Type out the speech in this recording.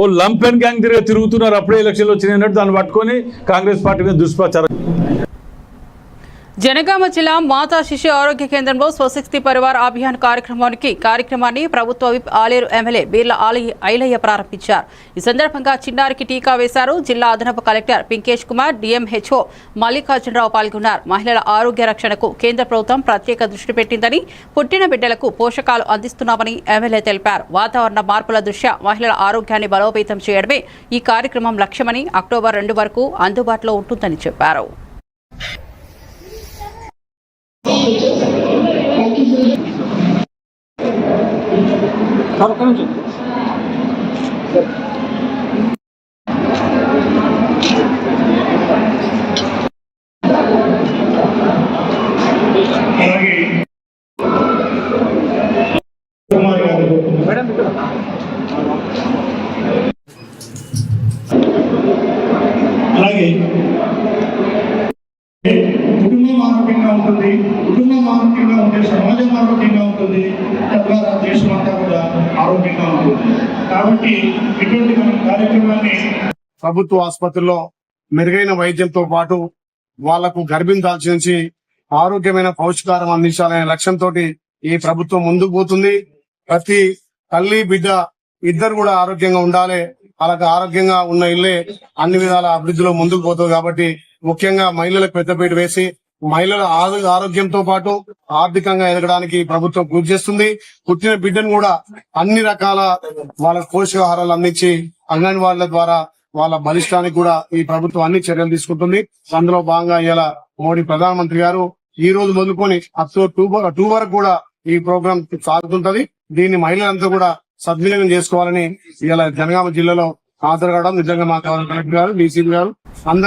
ఓ lumpen gang తిరిగి తిరుగుతున్నారు. అప్పుడే ఎలక్షన్లు వచ్చినాయి అన్నట్టు దాన్ని పట్టుకొని కాంగ్రెస్ పార్టీ మీద దుష్ప్రచారం. జనగామ జిల్లా మాతా శిశు ఆరోగ్య కేంద్రంలో స్వశక్తి పరివార్ అభియాన్ కార్యక్రమానికి కార్యక్రమాన్ని ప్రభుత్వ విప్ ఆలేరు ఎమ్మెల్యే బీర్ల ఆలయ ఐలయ్య ప్రారంభించారు. ఈ సందర్భంగా చిన్నారికి టీకా వేశారు. జిల్లా అదనపు కలెక్టర్ పింకేష్ కుమార్ డిఎంహెచ్ఓ మల్లికార్జునరావు పాల్గొన్నారు. మహిళల ఆరోగ్య రక్షణకు కేంద్ర ప్రభుత్వం ప్రత్యేక దృష్టి పెట్టిందని పుట్టిన బిడ్డలకు పోషకాలు అందిస్తున్నామని ఎమ్మెల్యే తెలిపారు. వాతావరణ మార్పుల దృష్ట్యా మహిళల ఆరోగ్యాన్ని బలోపేతం చేయడమే ఈ కార్యక్రమం లక్ష్యమని అక్టోబర్ రెండు వరకు అందుబాటులో ఉంటుందని చెప్పారు. అలాగే కుమార్ గారు అలాగే కుటుంబం ఆరోగ్యంగా ఉంటుంది కుటుంబం ఆరోగ్యంగా ఉంటే సమాజం ఆరోగ్యంగా ఉంటుంది తద్వారా దేశం అంతా కూడా ఆరోగ్యంగా ఉంటుంది. కాబట్టి ఇటువంటి మనం కార్యక్రమాన్ని ప్రభుత్వ ఆసుపత్రుల్లో మెరుగైన వైద్యంతో పాటు వాళ్ళకు గర్భిణి దాల్చి నుంచి ఆరోగ్యమైన పౌష్టికారం అందించాలనే లక్ష్యంతో ఈ ప్రభుత్వం ముందుకు పోతుంది. ప్రతి తల్లి బిడ్డ ఇద్దరు కూడా ఆరోగ్యంగా ఉండాలి. వాళ్ళకి ఆరోగ్యంగా ఉన్న ఇల్లే అన్ని విధాల అభివృద్ధిలో ముందుకు పోతుంది కాబట్టి ముఖ్యంగా మహిళలకు పెద్దపీట వేసి మహిళల ఆరోగ్యంతో పాటు ఆర్థికంగా ఎదగడానికి ప్రభుత్వం కృషి చేస్తుంది. పుట్టిన బిడ్డను కూడా అన్ని రకాల వాళ్ళ పోషకాహారాలు అందించి అంగన్వాడీల ద్వారా వాళ్ళ బలిష్టానికి కూడా ఈ ప్రభుత్వం అన్ని చర్యలు తీసుకుంటుంది. అందులో భాగంగా ఇలా మోడీ ప్రధానమంత్రి గారు ఈ రోజు మొదలుకొని అక్టోబర్ టూ టూ వరకు కూడా ఈ ప్రోగ్రామ్ సాగుతుంటది. దీన్ని మహిళలంతా కూడా సద్వినియోగం చేసుకోవాలని ఇలా జనగామ జిల్లాలో హాజరు కావడం నిజంగా మా కలెక్టర్ గారు డీసీపీ గారు అందరు